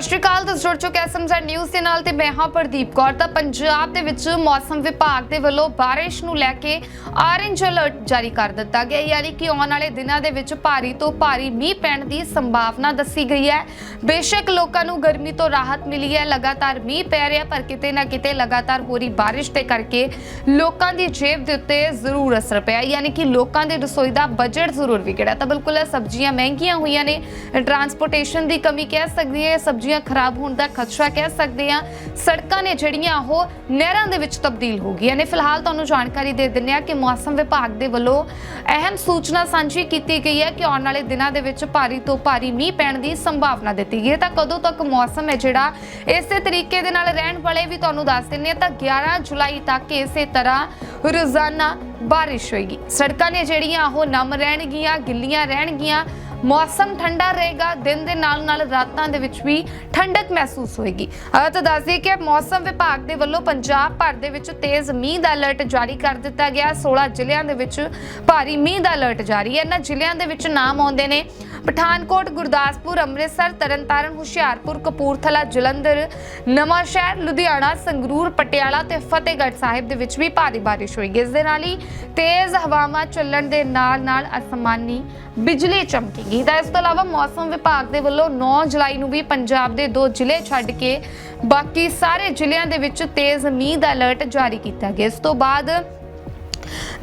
ਸਤਿ ਸ਼੍ਰੀ ਅਕਾਲ, ਤੁਸੀਂ ਜੁੜ ਚੁੱਕੇ ਐਸਐਮਜ਼ੈਡ ਨਿਊਜ਼ ਦੇ ਨਾਲ ਤੇ ਮੈਂ ਹਾਂ ਪ੍ਰਦੀਪ ਕੌਰ। ਤਾਂ ਪੰਜਾਬ ਦੇ ਵਿੱਚ ਮੌਸਮ ਵਿਭਾਗ ਦੇ ਵੱਲੋਂ ਬਾਰਿਸ਼ ਨੂੰ ਲੈ ਕੇ ਔਰੇਂਜ ਅਲਰਟ ਜਾਰੀ ਕਰ ਦਿੱਤਾ ਗਿਆ। ਯਾਨੀ ਕਿ ਆਉਣ ਵਾਲੇ ਦਿਨਾਂ ਦੇ ਵਿੱਚ ਭਾਰੀ ਤੋਂ ਭਾਰੀ ਮੀਂਹ ਪੈਣ ਦੀ ਸੰਭਾਵਨਾ ਦੱਸੀ ਗਈ ਹੈ। ਬੇਸ਼ੱਕ ਲੋਕਾਂ ਨੂੰ ਗਰਮੀ ਤੋਂ ਰਾਹਤ ਮਿਲੀ ਹੈ। ਲਗਾਤਾਰ ਮੀਂਹ ਪੈ ਰਿਹਾ, ਪਰ ਕਿਤੇ ਨਾ ਕਿਤੇ ਲਗਾਤਾਰ ਹੋ ਰਹੀ ਬਾਰਿਸ਼ ਦੇ ਕਰਕੇ ਲੋਕਾਂ ਦੀ ਜੇਬ ਦੇ ਉੱਤੇ ਜ਼ਰੂਰ ਅਸਰ ਪਿਆ। ਯਾਨੀ ਕਿ ਲੋਕਾਂ ਦੇ ਰਸੋਈ ਦਾ ਬਜਟ ਜ਼ਰੂਰ ਵਿਗੜਿਆ। ਤਾਂ ਬਿਲਕੁਲ ਸਬਜ਼ੀਆਂ ਮਹਿੰਗੀਆਂ ਹੋਈਆਂ ਨੇ। ਟਰਾਂਸਪੋਰਟੇਸ਼ਨ ਦੀ ਕਮੀ ਕਹਿ ਸਕਦੀ ਹੈ। ਸਬਜ਼ੀ ਸਬਜ਼ੀਆਂ ਖਰਾਬ ਹੋਣ ਦਾ ਖਦਸ਼ਾ ਕਹਿ ਸਕਦੇ ਆ ਸੜਕਾਂ ਨੇ ਜਿਹੜੀਆਂ ਉਹ ਨਹਿਰਾਂ ਦੇ ਵਿੱਚ ਤਬਦੀਲ ਹੋ ਗਈਆਂ ਨੇ। ਫਿਲਹਾਲ ਤੁਹਾਨੂੰ ਜਾਣਕਾਰੀ ਦੇ ਦਿੰਦੇ ਆ ਕਿ ਮੌਸਮ ਵਿਭਾਗ ਦੇ ਵੱਲੋਂ ਅਹਿਮ ਸੂਚਨਾ ਸਾਂਝੀ ਕੀਤੀ ਗਈ ਹੈ ਕਿ ਆਉਣ ਵਾਲੇ ਦਿਨਾਂ ਦੇ ਵਿੱਚ ਭਾਰੀ ਤੋਂ ਭਾਰੀ ਮੀਂਹ ਪੈਣ ਦੀ ਸੰਭਾਵਨਾ ਦਿੱਤੀ ਗਈ ਹੈ। ਤਾਂ ਕਦੋਂ ਤੱਕ ਮੌਸਮ ਹੈ ਜਿਹੜਾ, ਇਸੇ ਤਰੀਕੇ ਦੇ ਨਾਲ ਰਹਿਣ ਵਾਲੇ ਵੀ ਤੁਹਾਨੂੰ ਦੱਸ ਦਿੰਦੇ ਆ ਤਾਂ 11 ਜੁਲਾਈ ਤੱਕ ਇਸੇ ਤਰ੍ਹਾਂ ਰੋਜ਼ਾਨਾ ਬਾਰਿਸ਼ ਹੋਏਗੀ। ਸੜਕਾਂ ਨੇ ਜਿਹੜੀਆਂ ਉਹ ਨਮ ਰਹਿਣਗੀਆਂ, ਗਿੱਲੀਆਂ ਰਹਿਣਗੀਆਂ। ਮੌਸਮ ਠੰਡਾ ਰਹੇਗਾ, ਦਿਨ ਦੇ ਨਾਲ ਨਾਲ ਰਾਤਾਂ ਦੇ ਵਿੱਚ ਵੀ ਠੰਡਕ ਮਹਿਸੂਸ ਹੋਏਗੀ। ਤਾਂ ਦੱਸ ਦਈਏ ਕਿ ਮੌਸਮ ਵਿਭਾਗ ਦੇ ਵੱਲੋਂ ਪੰਜਾਬ ਭਰ ਦੇ ਵਿੱਚ ਤੇਜ਼ ਮੀਂਹ ਦਾ ਅਲਰਟ ਜਾਰੀ ਕਰ ਦਿੱਤਾ ਗਿਆ। 16 ਜ਼ਿਲ੍ਹਿਆਂ ਦੇ ਵਿੱਚ ਭਾਰੀ ਮੀਂਹ ਦਾ ਅਲਰਟ ਜਾਰੀ ਹੈ। ਇਹਨਾਂ ਜ਼ਿਲ੍ਹਿਆਂ ਦੇ ਵਿੱਚ ਨਾਮ ਆਉਂਦੇ ਨੇ ਪਠਾਨਕੋਟ, ਗੁਰਦਾਸਪੁਰ, ਅੰਮ੍ਰਿਤਸਰ, ਤਰਨਤਾਰਨ, ਹੁਸ਼ਿਆਰਪੁਰ, ਕਪੂਰਥਲਾ, ਜਲੰਧਰ ਨਵਾਂ ਸ਼ਹਿਰ ਲੁਧਿਆਣਾ, ਸੰਗਰੂਰ, ਪਟਿਆਲਾ ਤੇ ਫਤਿਹਗੜ੍ਹ ਸਾਹਿਬ ਦੇ ਵਿੱਚ ਵੀ ਭਾਰੀ ਬਾਰਿਸ਼ ਹੋਏਗੀ ਇਸ ਦੇ ਨਾਲ ਹੀ ਤੇਜ਼ ਹਵਾਵਾਂ ਚੱਲਣ ਦੇ ਨਾਲ ਨਾਲ ਅਸਮਾਨੀ ਬਿਜਲੀ ਚਮਕੀ ਚਮਕੇਗੀ ਤਾਂ ਇਸ ਤੋਂ ਇਲਾਵਾ ਮੌਸਮ ਵਿਭਾਗ ਦੇ ਵੱਲੋਂ 9 ਜੁਲਾਈ ਨੂੰ ਵੀ ਪੰਜਾਬ ਦੇ ਦੋ ਜ਼ਿਲ੍ਹੇ ਛੱਡ ਕੇ ਬਾਕੀ ਸਾਰੇ ਜ਼ਿਲ੍ਹਿਆਂ ਦੇ ਵਿੱਚ ਤੇਜ਼ ਮੀਂਹ ਦਾ ਅਲਰਟ ਜਾਰੀ ਕੀਤਾ ਗਿਆ। ਇਸ ਤੋਂ ਬਾਅਦ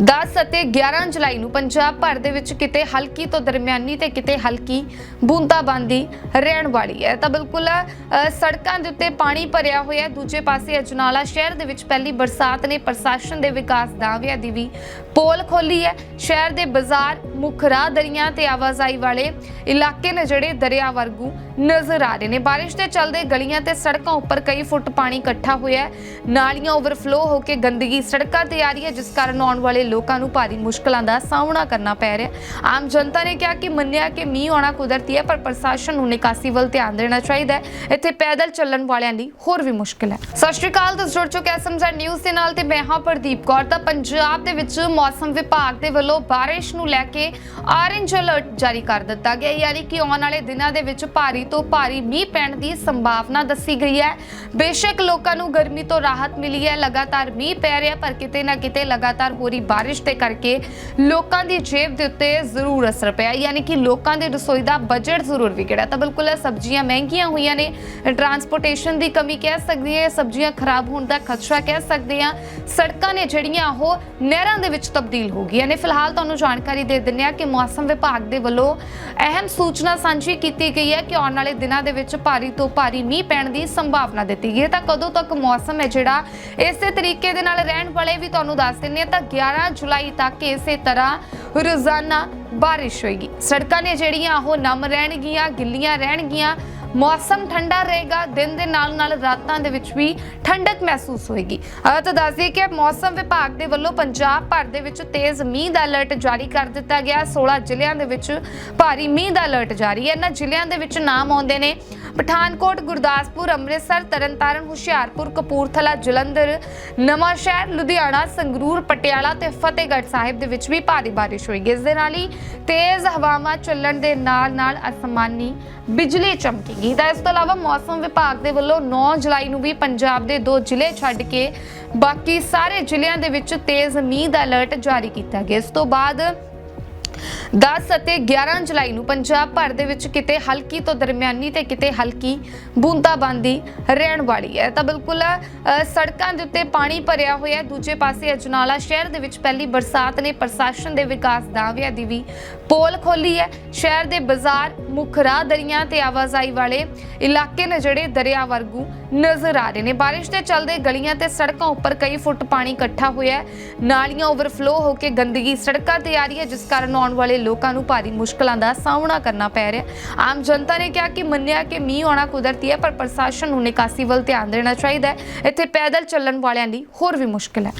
10 ਅਤੇ 11 ਜੁਲਾਈ ਨੂੰ ਪੰਜਾਬ ਭਰ ਦੇ ਵਿੱਚ ਕਿਤੇ ਹਲਕੀ ਤੋਂ ਦਰਮਿਆਨੀ ਤੇ ਕਿਤੇ ਹਲਕੀ ਬੂੰਦਾਬਾਂਦੀ ਰਹਿਣ ਵਾਲੀ ਹੈ। ਤਾਂ ਬਿਲਕੁਲ ਅ, ਸੜਕਾਂ ਦੇ ਉੱਤੇ ਪਾਣੀ ਭਰਿਆ ਹੋਇਆ ਦੂਜੇ ਪਾਸੇ ਅਜਨਾਲਾ ਸ਼ਹਿਰ ਦੇ ਵਿੱਚ ਪਹਿਲੀ ਬਰਸਾਤ ਨੇ ਪ੍ਰਸ਼ਾਸਨ ਦੇ ਵਿਕਾਸ ਦਾਅਵਿਆਂ ਦੀ ਵੀ ਪੋਲ ਖੋਲੀ ਹੈ। ਸ਼ਹਿਰ ਦੇ ਬਾਜ਼ਾਰ ਮੁੱਖ ਰਾਹ ਦਰੀਆਂ ਤੇ ਆਵਾਜਾਈ ਵਾਲੇ ਇਲਾਕੇ ਨੇ ਜਿਹੜੇ ਦਰਿਆ ਵਰਗੂ ਨਜ਼ਰ ਆ ਰਹੇ ਨੇ। ਬਾਰਿਸ਼ ਦੇ ਚੱਲਦੇ ਗਲੀਆਂ ਤੇ ਸੜਕਾਂ ਉੱਪਰ ਕਈ ਫੁੱਟ ਪਾਣੀ ਇਕੱਠਾ ਹੋਇਆ ਹੈ। ਨਾਲੀਆਂ ਓਵਰਫਲੋ ਹੋ ਕੇ ਗੰਦਗੀ ਸੜਕਾਂ ਤੇ ਆ ਰਹੀ ਹੈ, ਜਿਸ ਕਾਰਨ ਆਉਣ ਵਾਲੇ ਲੋਕਾਂ ਨੂੰ ਭਾਰੀ ਮੁਸ਼ਕਲਾਂ ਦਾ ਸਾਹਮਣਾ ਕਰਨਾ ਪੈ ਰਿਹਾ ਆਮ ਜਨਤਾ ਨੇ ਕਿਹਾ ਕਿ ਮੰਨਿਆ ਕਿ ਮੀਂਹ ਆਉਣਾ ਕੁਦਰਤੀ ਹੈ, ਪਰ ਪ੍ਰਸ਼ਾਸਨ ਨੂੰ ਨਿਕਾਸੀ ਵੱਲ ਧਿਆਨ ਦੇਣਾ ਚਾਹੀਦਾ ਹੈ। ਇੱਥੇ ਪੈਦਲ ਚੱਲਣ ਵਾਲਿਆਂ ਲਈ ਹੋਰ ਵੀ ਮੁਸ਼ਕਲ ਹੈ। ਸਤਿ ਸ਼੍ਰੀ ਅਕਾਲ, ਤੁਸੀਂ ਜੁੜ ਚੁੱਕੇ ਐਸਐਮਜ਼ੈਡ ਨਿਊਜ਼ ਦੇ ਨਾਲ ਤੇ ਮੈਂ ਹਾਂ ਪ੍ਰਦੀਪ ਕੌਰ। ਤਾਂ ਪੰਜਾਬ ਦੇ ਵਿੱਚ ਮੌਸਮ ਵਿਭਾਗ ਦੇ ਵੱਲੋਂ ਬਾਰਿਸ਼ ਨੂੰ ਲੈ ਕੇ ਔਰੇਂਜ ਅਲਰਟ ਜਾਰੀ ਕਰ ਦਿੱਤਾ ਗਿਆ ਯਾਨੀ ਕਿ ਆਉਣ ਵਾਲੇ ਦਿਨਾਂ ਦੇ ਵਿੱਚ ਭਾਰੀ ਤੋਂ ਭਾਰੀ ਮੀਂਹ ਪੈਣ ਦੀ ਸੰਭਾਵਨਾ ਦੱਸੀ ਗਈ ਹੈ। ਬੇਸ਼ੱਕ ਲੋਕਾਂ ਨੂੰ ਗਰਮੀ ਤੋਂ ਰਾਹਤ ਮਿਲੀ ਹੈ। ਲਗਾਤਾਰ ਮੀਂਹ ਪੈ ਰਿਹਾ, ਪਰ ਕਿਤੇ ਨਾ ਕਿਤੇ ਲਗਾਤਾਰ ਹੋ ਰਹੀ ਬਾਰਿਸ਼ ਦੇ ਕਰਕੇ ਲੋਕਾਂ ਦੀ ਜੇਬ ਦੇ ਉੱਤੇ ਜ਼ਰੂਰ ਅਸਰ ਪਿਆ ਯਾਨੀ ਕਿ ਲੋਕਾਂ ਦੇ ਰਸੋਈ ਦਾ ਬਜਟ ਜ਼ਰੂਰ ਵਿਗੜਿਆ। ਤਾਂ ਬਿਲਕੁਲ ਸਬਜ਼ੀਆਂ ਮਹਿੰਗੀਆਂ ਹੋਈਆਂ ਨੇ। ਟਰਾਂਸਪੋਰਟੇਸ਼ਨ ਦੀ ਕਮੀ ਕਹਿ ਸਕਦੇ ਹਾਂ ਸਬਜ਼ੀਆਂ ਖਰਾਬ ਹੋਣ ਦਾ ਖਦਸ਼ਾ ਕਹਿ ਸਕਦੇ ਹਾਂ। ਸੜਕਾਂ ਨੇ ਜਿਹੜੀਆਂ ਉਹ ਨਹਿਰਾਂ ਦੇ ਵਿੱਚ ਤਬਦੀਲ ਹੋ ਗਈਆਂ ਨੇ। ਫਿਲਹਾਲ ਤੁਹਾਨੂੰ ਜਾਣਕਾਰੀ ਦੇ ਦਿੰਦੇ ਆ ਕਿ ਮੌਸਮ ਵਿਭਾਗ ਦੇ ਵੱਲੋਂ ਅਹਿਮ ਸੂਚਨਾ ਸਾਂਝੀ ਕੀਤੀ ਗਈ ਹੈ ਕਿ ਆਉਣ ਵਾਲੇ ਦਿਨਾਂ ਦੇ ਵਿੱਚ ਭਾਰੀ ਤੋਂ ਭਾਰੀ ਮੀਂਹ ਪੈਣ ਦੀ ਸੰਭਾਵਨਾ ਦਿੱਤੀ ਗਈ ਹੈ। ਤਾਂ ਕਦੋਂ ਤੱਕ ਮੌਸਮ ਹੈ ਜਿਹੜਾ, ਇਸੇ ਤਰੀਕੇ ਦੇ ਨਾਲ ਰਹਿਣ ਵਾਲੇ ਵੀ ਤੁਹਾਨੂੰ ਦੱਸ ਦਿੰਦੇ ਆ ਤਾਂ 11 ਜੁਲਾਈ ਤੱਕ ਇਸੇ ਤਰ੍ਹਾਂ ਰੋਜ਼ਾਨਾ ਬਾਰਿਸ਼ ਹੋਏਗੀ। ਸੜਕਾਂ ਨੇ ਜਿਹੜੀਆਂ ਉਹ ਨਮ ਰਹਿਣਗੀਆਂ, ਗਿੱਲੀਆਂ ਰਹਿਣਗੀਆਂ। ਮੌਸਮ ਠੰਡਾ ਰਹੇਗਾ, ਦਿਨ ਦੇ ਨਾਲ ਨਾਲ ਰਾਤਾਂ ਦੇ ਵਿੱਚ ਵੀ ਠੰਡਕ ਮਹਿਸੂਸ ਹੋਏਗੀ। ਅਹ ਤਾਂ ਦੱਸ ਦਈਏ ਕਿ ਮੌਸਮ ਵਿਭਾਗ ਦੇ ਵੱਲੋਂ ਪੰਜਾਬ ਭਰ ਦੇ ਵਿੱਚ ਤੇਜ਼ ਮੀਂਹ ਦਾ ਅਲਰਟ ਜਾਰੀ ਕਰ ਦਿੱਤਾ ਗਿਆ। 16 ਜ਼ਿਲ੍ਹਿਆਂ ਦੇ ਵਿੱਚ ਭਾਰੀ ਮੀਂਹ ਦਾ ਅਲਰਟ ਜਾਰੀ ਹੈ। ਇਹਨਾਂ ਜ਼ਿਲ੍ਹਿਆਂ ਦੇ ਵਿੱਚ ਨਾਮ ਆਉਂਦੇ ਨੇ ਪਠਾਨਕੋਟ, ਗੁਰਦਾਸਪੁਰ, ਅੰਮ੍ਰਿਤਸਰ, ਤਰਨਤਾਰਨ, ਹੁਸ਼ਿਆਰਪੁਰ, ਕਪੂਰਥਲਾ, ਜਲੰਧਰ ਨਵਾਂ ਸ਼ਹਿਰ ਲੁਧਿਆਣਾ, ਸੰਗਰੂਰ, ਪਟਿਆਲਾ ਤੇ ਫਤਿਹਗੜ੍ਹ ਸਾਹਿਬ ਦੇ ਵਿੱਚ ਵੀ ਭਾਰੀ ਬਾਰਿਸ਼ ਹੋਏਗੀ। ਇਸ ਦੇ ਨਾਲ ਹੀ ਤੇਜ਼ ਹਵਾਵਾਂ ਚੱਲਣ ਦੇ ਨਾਲ ਨਾਲ ਅਸਮਾਨੀ ਬਿਜਲੀ ਚਮਕੀ। ਚਮਕੇਗੀ ਤਾਂ ਇਸ ਤੋਂ ਇਲਾਵਾ ਮੌਸਮ ਵਿਭਾਗ ਦੇ ਵੱਲੋਂ 9 ਜੁਲਾਈ ਨੂੰ ਵੀ ਪੰਜਾਬ ਦੇ ਦੋ ਜ਼ਿਲ੍ਹੇ ਛੱਡ ਕੇ ਬਾਕੀ ਸਾਰੇ ਜ਼ਿਲ੍ਹਿਆਂ ਦੇ ਵਿੱਚ ਤੇਜ਼ ਮੀਂਹ ਦਾ ਅਲਰਟ ਜਾਰੀ ਕੀਤਾ ਗਿਆ। ਇਸ ਤੋਂ ਬਾਅਦ 10 ਅਤੇ 11 ਜੁਲਾਈ ਨੂੰ ਪੰਜਾਬ ਭਰ ਦੇ ਵਿੱਚ ਕਿਤੇ ਹਲਕੀ ਤੋਂ ਦਰਮਿਆਨੀ ਤੇ ਕਿਤੇ ਹਲਕੀ ਬੂੰਦਾਬਾਂਦੀ ਰਹਿਣ ਵਾਲੀ ਹੈ। ਤਾਂ ਬਿਲਕੁਲ ਸੜਕਾਂ ਦੇ ਉੱਤੇ ਪਾਣੀ ਭਰਿਆ ਹੋਇਆ ਦੂਜੇ ਪਾਸੇ ਅਜਨਾਲਾ ਸ਼ਹਿਰ ਦੇ ਵਿੱਚ ਪਹਿਲੀ ਬਰਸਾਤ ਨੇ ਪ੍ਰਸ਼ਾਸਨ ਦੇ ਵਿਕਾਸ ਦਾਅਵਿਆਂ ਦੀ ਵੀ ਪੋਲ ਖੋਲੀ ਹੈ। ਸ਼ਹਿਰ ਦੇ ਬਾਜ਼ਾਰ, ਮੁੱਖ ਰਾਹ ਦਰਿਆ ਤੇ ਆਵਾਜਾਈ ਵਾਲੇ ਇਲਾਕੇ ਨੇ ਜਿਹੜੇ ਦਰਿਆ ਵਰਗੂ ਨਜ਼ਰ ਆ ਰਹੇ ਨੇ। ਬਾਰਿਸ਼ ਦੇ ਚੱਲਦੇ ਗਲੀਆਂ ਤੇ ਸੜਕਾਂ ਉੱਪਰ ਕਈ ਫੁੱਟ ਪਾਣੀ ਇਕੱਠਾ ਹੋਇਆ ਨਾਲੀਆਂ ਓਵਰਫਲੋ ਹੋ ਕੇ ਗੰਦਗੀ ਸੜਕਾਂ ਤੇ ਆ ਰਹੀ ਹੈ, ਜਿਸ ਕਾਰਨ ਆਉਣ ਵਾਲੇ ਲੋਕਾਂ ਨੂੰ ਭਾਰੀ ਮੁਸ਼ਕਲਾਂ ਦਾ ਸਾਹਮਣਾ ਕਰਨਾ ਪੈ ਰਿਹਾ ਆਮ ਜਨਤਾ ਨੇ ਕਿਹਾ ਕਿ ਮੰਨਿਆ ਕਿ ਮੀਂਹ ਆਉਣਾ ਕੁਦਰਤੀ ਹੈ, ਪਰ ਪ੍ਰਸ਼ਾਸਨ ਨੂੰ ਨਿਕਾਸੀ ਵੱਲ ਧਿਆਨ ਦੇਣਾ ਚਾਹੀਦਾ ਹੈ। ਇੱਥੇ ਪੈਦਲ ਚੱਲਣ ਵਾਲਿਆਂ ਲਈ ਹੋਰ ਵੀ ਮੁਸ਼ਕਲ ਹੈ।